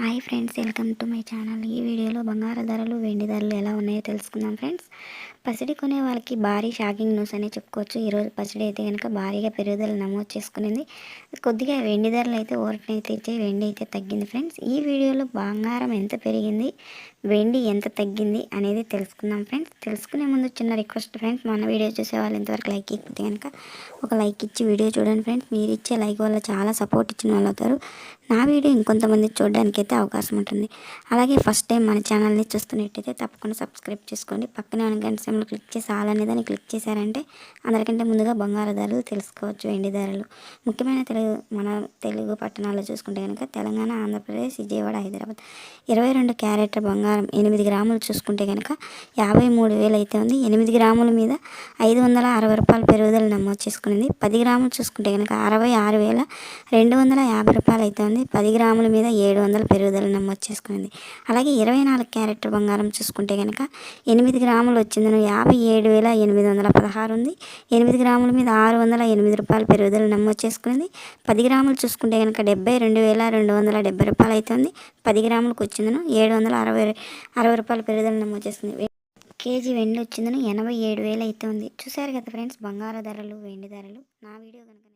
Hi friends welcome to my channel. ఈ వీడియోలో బంగారు ధరలు వెండి ధరలు ఎలా ఉన్నాయో తెలుసుకుందాం ఫ్రెండ్స్. పసిడి కొనే వాళ్ళకి భారీ షాకింగ్ న్యూస్ అనే చెప్పుకోవచ్చు. ఈరోజు పసిడి అయితే కనుక భారీగా పెరుగుదల నమోదు చేసుకునేది. కొద్దిగా వెండి ధరలు అయితే ఓరటనైతే ఇచ్చే వెండి అయితే తగ్గింది ఫ్రెండ్స్. ఈ వీడియోలో బంగారం ఎంత పెరిగింది వెండి ఎంత తగ్గింది అనేది తెలుసుకుందాం ఫ్రెండ్స్. తెలుసుకునే ముందు చిన్న రిక్వెస్ట్ ఫ్రెండ్స్. మన వీడియో చూసే వాళ్ళు ఇంతవరకు లైక్ ఇస్తే కనుక ఒక లైక్ ఇచ్చి వీడియో చూడండి ఫ్రెండ్స్. మీరు ఇచ్చే లైక్ వల్ల చాలా సపోర్ట్ ఇచ్చిన వాళ్ళు అవుతారు. నా వీడియో ఇంకొంతమంది చూడడానికి అయితే అవకాశం ఉంటుంది. అలాగే ఫస్ట్ టైం మన ఛానల్ని చూస్తున్నట్టయితే తప్పకుండా సబ్స్క్రైబ్ చేసుకోండి. పక్కనే ఉన్న గంట సమయంలో క్లిక్ చేసి ఆల్ అనే దాన్ని క్లిక్ చేశారంటే అందరికంటే ముందుగా బంగారు ధరలు తెలుసుకోవచ్చు వెండి ధరలు ముఖ్యమైన తెలుగు మన తెలుగు పట్టణాల్లో చూసుకుంటే కనుక తెలంగాణ ఆంధ్రప్రదేశ్ విజయవాడ హైదరాబాద్. ఇరవై రెండు క్యారెట్ బంగారం ఎనిమిది గ్రాములు చూసుకుంటే కనుక యాభై మూడు వేలు అయితే ఉంది. ఎనిమిది గ్రాముల మీద ఐదు వందల అరవై రూపాయల పెరుగుదల నమోదు చేసుకునింది. పది గ్రాములు చూసుకుంటే కనుక అరవై ఆరు వేల రెండు వందల యాభై రూపాయలు అయితే ఉంది. పది గ్రాముల మీద ఏడు వందల పెరుగుదల నమోదు చేసుకునింది. అలాగే ఇరవై నాలుగు క్యారెట్ బంగారం చూసుకుంటే కనుక ఎనిమిది గ్రాములు వచ్చిందని. యాభై ఏడు వేల ఎనిమిది వందల పదహారు ఉంది. ఎనిమిది గ్రాముల మీద ఆరు వందల ఎనిమిది రూపాయల పెరుగుదల నమోదు చేసుకునింది. పది గ్రాములు చూసుకుంటే కనుక డెబ్బై రెండు వేల రెండు వందల డెబ్బై రూపాయలు అవుతుంది పది గ్రాములకు వచ్చిందను. ఏడు వందల అరవై అరవై రూపాయల పెరుగుదల నమోదు చేసుకుంది. కేజీ వెండి వచ్చిందని. ఎనభై ఏడు వేలు అయితే ఉంది. చూసారు కదా ఫ్రెండ్స్ బంగారు ధరలు వెండి ధరలు. నా వీడియో కనుక